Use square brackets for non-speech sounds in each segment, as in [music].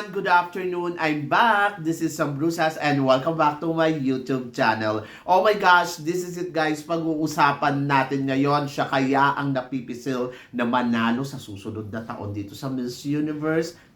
Everyone! Good afternoon! I'm back! This is Sam Brusas and welcome back to my YouTube channel. Oh my gosh, this is it guys. Pag-uusapan natin ngayon, siya kaya ang napipisil na manalo sa susunod na taon dito sa Miss Universe.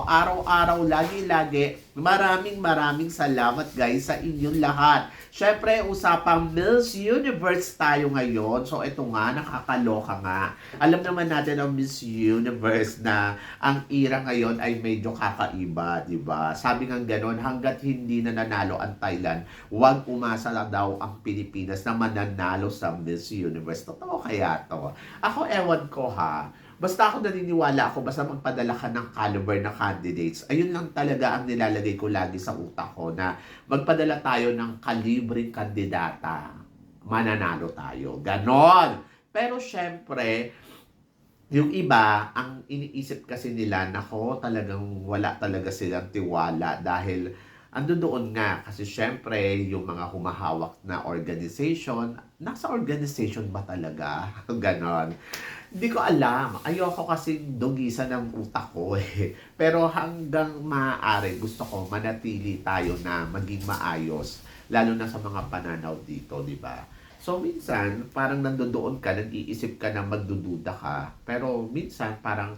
Araw-araw, lagi-lagi. Maraming maraming salamat guys sa inyong lahat. Syempre, usapang Miss Universe tayo ngayon. So ito nga, nakakaloka nga. Alam naman natin ang Miss Universe na ang ira ngayon ay medyo kakaiba, di ba? Sabi nga gano'n, hanggat hindi na nanalo ang Thailand, huwag umasa lang daw ang Pilipinas na mananalo sa Miss Universe. Totoo kaya to? Ako, ewan ko ha. Basta ako naniniwala ako, basta magpadala ka ng caliber na candidates, ayun lang talaga ang nilalagay ko lagi sa utak ko na magpadala tayo ng kalibreng kandidata, mananalo tayo. Ganon! Pero syempre, yung iba, ang iniisip kasi nila, nako, talagang wala talaga silang tiwala dahil ando doon nga kasi syempre yung mga humahawak na organization, nasa organization ba talaga? [laughs] Ganon. Hindi ko alam. Ayoko kasi dugisan ng utak ko [laughs] eh. Pero hanggang maaari, gusto ko manatili tayo na maging maayos. Lalo na sa mga pananaw dito, di ba? So, minsan, parang nandoon ka, nag-iisip ka na magdududa ka. Pero minsan, parang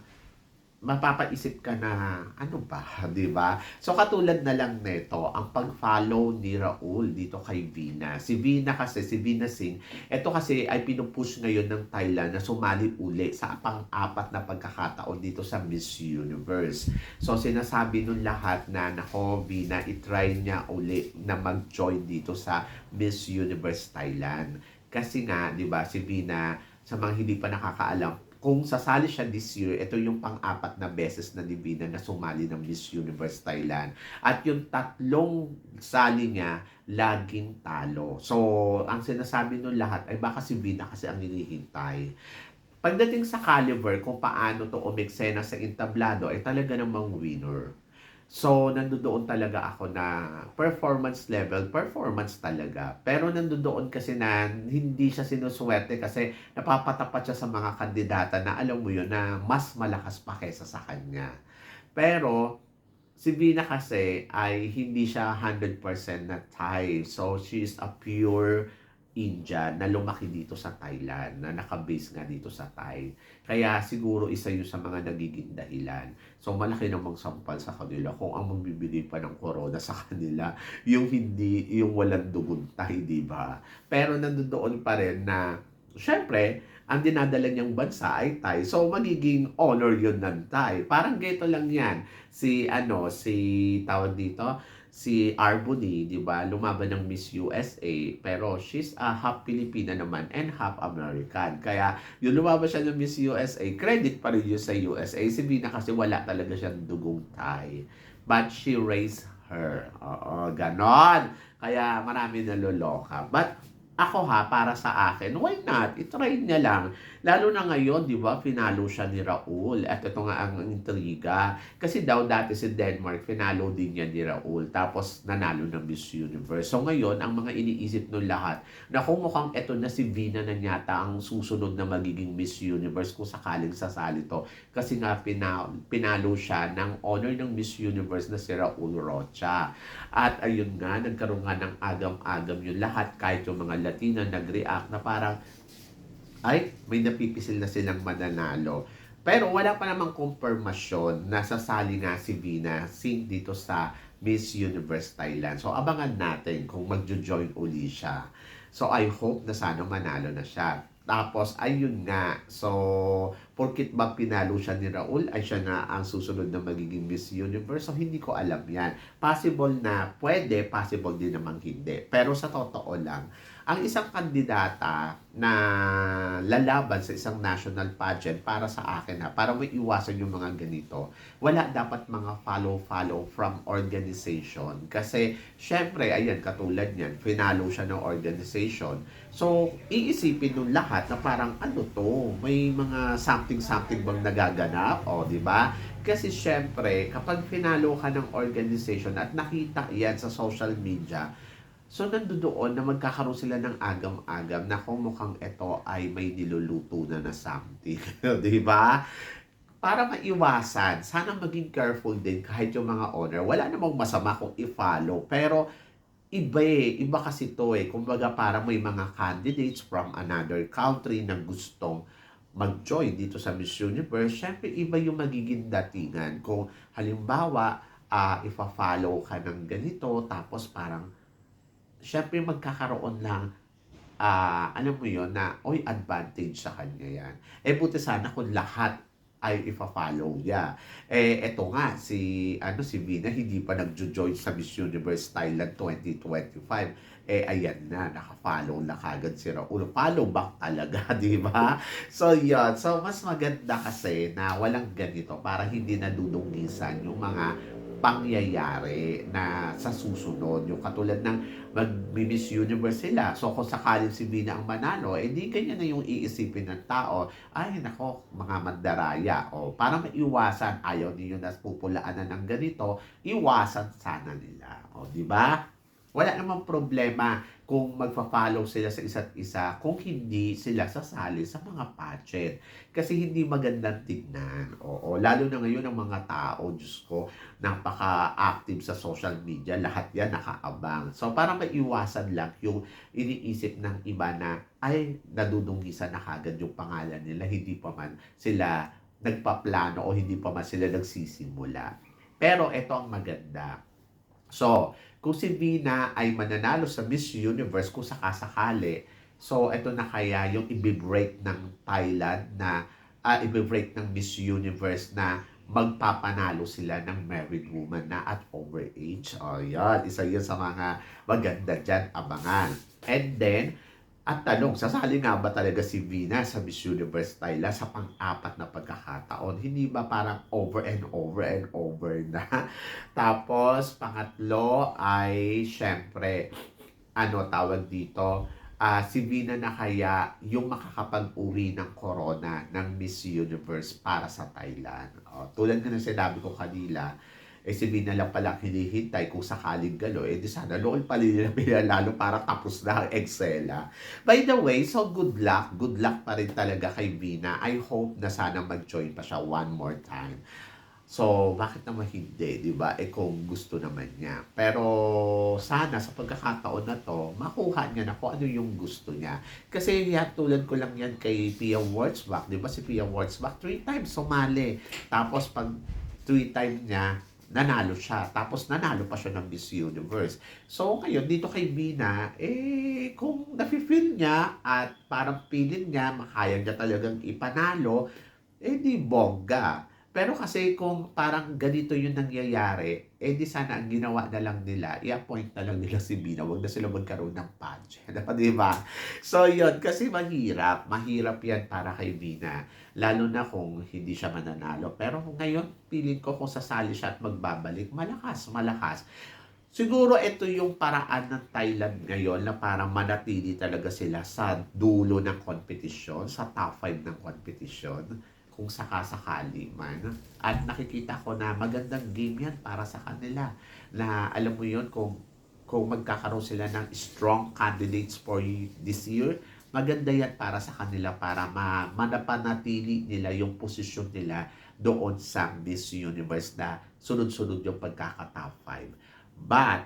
mapapaisip ka na, ano ba, [laughs] di ba? So, katulad na lang nito, ang pag-follow ni Raul dito kay Vina. Si Vina kasi, si Vina Singh, ito kasi ay pinupush ngayon ng Thailand na sumali uli sa pang-apat na pagkakataon dito sa Miss Universe. So, sinasabi nun lahat na, nako, Vina, itry niya uli na mag-join dito sa Miss Universe Thailand. Kasi nga, di ba, si Vina, sa mga hindi pa nakakaalam, kung sasali siya this year, ito yung pang-apat na beses na ni Vina na sumali ng Miss Universe Thailand. At yung tatlong sali niya, laging talo. So, ang sinasabi nun lahat ay baka si Vina kasi ang hinihintay. Pagdating sa caliber, kung paano to umeksena sa entablado, ay talaga namang winner. So, nandoon talaga ako na performance level, performance talaga. Pero nandoon kasi na hindi siya sinuswerte kasi napapatapat siya sa mga kandidata na alam mo yun na mas malakas pa kaysa sa kanya. Pero, si Vina kasi ay hindi siya 100% na Thai. So, she is a pure Indian na lumaki dito sa Thailand, na nakabase nga dito sa Thai. Kaya siguro isa yun sa mga nagiging dahilan. So malaki namang sampal sa kanila kung ang magbibigay pa ng corona sa kanila, yung hindi, yung walang dugon Thai, di ba? Pero nandoon pa rin na, syempre, ang dinadala niyang bansa ay Thai. So, magiging honor yun ng Thai. Parang geto lang yan. Si, ano, si, tawag dito, si Arbony, di ba, lumaban ng Miss USA, pero she's a half Filipina naman and half American. Kaya, yung lumaban siya ng Miss USA, credit pa rin yun sa USA. Si Vina kasi wala talaga siyang dugong Thai. But she raised her. Oo, ganon. Kaya marami naloloka. But, ako ha, para sa akin, why not? I-try niya lang. Lalo na ngayon, di ba, finalo siya ni Raul. At ito nga ang intriga. Kasi daw dati si Denmark, finalo din niya ni Raul. Tapos nanalo ng Miss Universe. So ngayon, ang mga iniisip ng lahat, na kung mukhang ito na si Vina na yata ang susunod na magiging Miss Universe kung sakaling sasali to. Kasi nga pina, pinalo siya ng honor ng Miss Universe na si Raul Rocha. At ayun nga, nagkaroon nga ng agam-agam yung lahat kahit yung mga Latino nag-react na parang ay, may napipisil na silang mananalo. Pero wala pa namang confirmation na sasali nga si Vina Singh dito sa Miss Universe Thailand. So abangan natin kung magjo-join uli siya. So I hope na sana manalo na siya. Tapos, ayun nga. So, porkit ba pinalo siya ni Raul, ay siya na ang susunod na magiging Miss Universe. So, hindi ko alam yan. Possible na pwede, possible din namang hindi. Pero sa totoo lang, ang isang kandidata na lalaban sa isang national pageant para sa akin ha, para may iwasan yung mga ganito, wala dapat mga follow-follow from organization. Kasi, syempre, ayan, katulad niyan, finalo siya ng organization. So, iisipin nung lahat na parang, ano to, may mga something-something bang nagaganap? O, di ba? Kasi syempre, kapag finalo ka ng organization at nakita yan sa social media, So, nandoon na magkakaroon sila ng agam-agam na kung mukhang ito ay may niluluto na na something. [laughs] di ba? Para maiwasan, sana maging careful din kahit yung mga owner. Wala namang masama kung i-follow. Pero, iba eh. Iba kasi to eh. Kumbaga parang may mga candidates from another country na gustong mag-join dito sa Miss Universe. Siyempre, iba yung magiging datingan. Kung halimbawa, uh, ifa-follow ka ng ganito, tapos parang syempre magkakaroon lang ah alam mo yon na oy advantage sa kanya yan. Eh buti sana kung lahat ay ifa-follow niya. Eh eto nga si ano si Vina hindi pa nagjo-join sa Miss Universe Thailand 2025. Eh ayan na naka-follow na kagad si Raul. Follow back talaga, [laughs] di ba? So yon. So mas maganda kasi na walang ganito para hindi nadudungisan yung mga pangyayari na sa susunod. Yung katulad ng mag-Miss Universe sila. So kung sakaling si Bina ang manalo, eh di ganyan na yung iisipin ng tao. Ay nako, mga mandaraya. O para maiwasan, ayaw ninyo na pupulaanan ng ganito, iwasan sana nila. O di ba? Wala namang problema kung magfa-follow sila sa isa't isa kung hindi sila sasali sa mga pageant. Kasi hindi magandang tignan. Oo, lalo na ngayon ang mga tao, Diyos ko, napaka-active sa social media. Lahat yan nakaabang. So, para maiwasan lang yung iniisip ng iba na ay nadudungisan na kagad yung pangalan nila. Hindi pa man sila nagpaplano o hindi pa man sila nagsisimula. Pero ito ang maganda. So, kung si Vina ay mananalo sa Miss Universe kung sakasakali, so ito na kaya yung i-break ng Thailand na uh, i-break ng Miss Universe na magpapanalo sila ng married woman na at overage. O, oh, yan. Isa yun sa mga maganda dyan, abangan. And then, at tanong, sasali nga ba talaga si Vina sa Miss Universe Thailand sa pang-apat na pagkakataon? Hindi ba parang over and over and over na? [laughs] Tapos, pangatlo ay, syempre, ano tawag dito, uh, si Vina na kaya yung makakapag-uwi ng corona ng Miss Universe para sa Thailand. O, tulad na sinabi ko kanila, eh si Vina lang pala hinihintay kung sakaling galo, eh di sana noon pa nila lalo para tapos na ang Excela. By the way, so good luck, good luck pa rin talaga kay Vina. I hope na sana mag-join pa siya one more time. So, bakit naman hindi, di ba? Eh kung gusto naman niya. Pero sana sa pagkakataon na to, makuha niya na kung ano yung gusto niya. Kasi yan, tulad ko lang yan kay Pia Wurzbach. Di ba si Pia Wurzbach? Three times sumali. Tapos pag three times niya, nanalo siya. Tapos nanalo pa siya ng Miss Universe. So ngayon, dito kay Bina, eh, kung nafe-feel niya at parang feeling niya, makaya niya talagang ipanalo, eh di bongga. Pero kasi kung parang ganito yung nangyayari, eh di sana ang ginawa na lang nila, i-appoint na lang nila si Bina, wag na sila magkaroon ng pageant. [laughs] Di ba? So yun, kasi mahirap. Mahirap yan para kay Bina. Lalo na kung hindi siya mananalo. Pero ngayon, feeling ko kung sasali siya at magbabalik, malakas, malakas. Siguro ito yung paraan ng Thailand ngayon na parang manatili talaga sila sa dulo ng competition, sa top 5 ng competition kung sakasakali man. At nakikita ko na magandang game yan para sa kanila. Na alam mo yon kung kung magkakaroon sila ng strong candidates for this year, maganda yan para sa kanila para ma manapanatili nila yung posisyon nila doon sa Miss Universe na sunod-sunod yung pagkaka-top 5. But,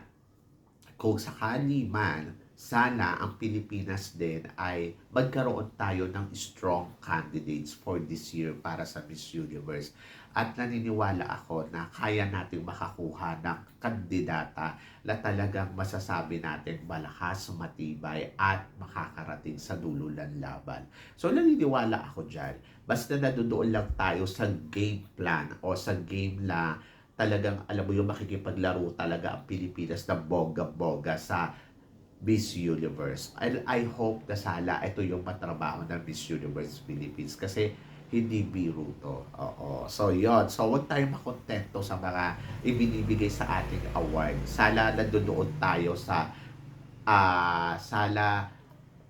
kung sakali man, sana ang Pilipinas din ay magkaroon tayo ng strong candidates for this year para sa Miss Universe. At naniniwala ako na kaya nating makakuha ng kandidata na talagang masasabi natin malakas, matibay at makakarating sa dulo ng laban. So naniniwala ako dyan. Basta nadudoon lang tayo sa game plan o sa game na talagang alam mo yung makikipaglaro talaga ang Pilipinas na boga-boga sa Miss Universe. And I hope na sala ito yung matrabaho ng Miss Universe Philippines kasi hindi biro to. Oo. So, yon So, huwag tayong makontento sa mga ibinibigay sa ating award. Sala nandoon tayo sa ah sala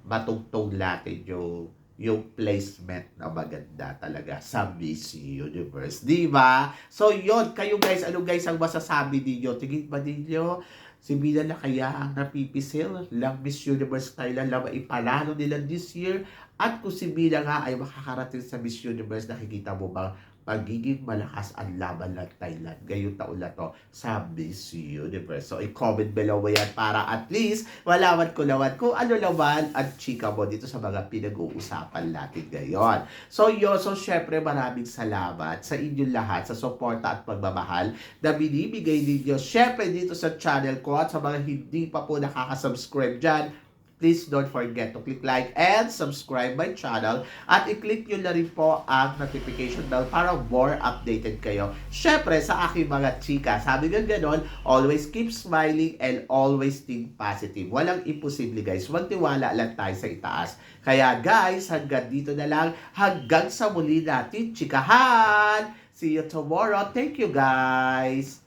matugtong natin yung yung placement na maganda talaga sa Miss Universe. Di ba? So, yon Kayo guys, ano guys ang masasabi ninyo? Tingin ba ninyo? Si Mina na kaya ang napipisil lang Miss Universe Thailand lang ipalalo nila this year? At kung si Mina nga ay makakarating sa Miss Universe, nakikita mo ba magiging malakas ang laban ng Thailand ngayong taon na to sa Miss Universe. So, i-comment below mo yan para at least malaman ko naman kung ano naman ang chika mo dito sa mga pinag-uusapan natin ngayon. So, yun. So, syempre maraming salamat sa inyong lahat sa suporta at pagmamahal na binibigay ninyo syempre dito sa channel ko at sa mga hindi pa po nakaka-subscribe dyan, please don't forget to click like and subscribe my channel at i-click nyo na rin po ang notification bell para more updated kayo. Syempre, sa aking mga chika, sabi nga ganon, always keep smiling and always think positive. Walang imposible guys. Magtiwala lang tayo sa itaas. Kaya guys, hanggang dito na lang. Hanggang sa muli natin, chikahan! See you tomorrow. Thank you guys!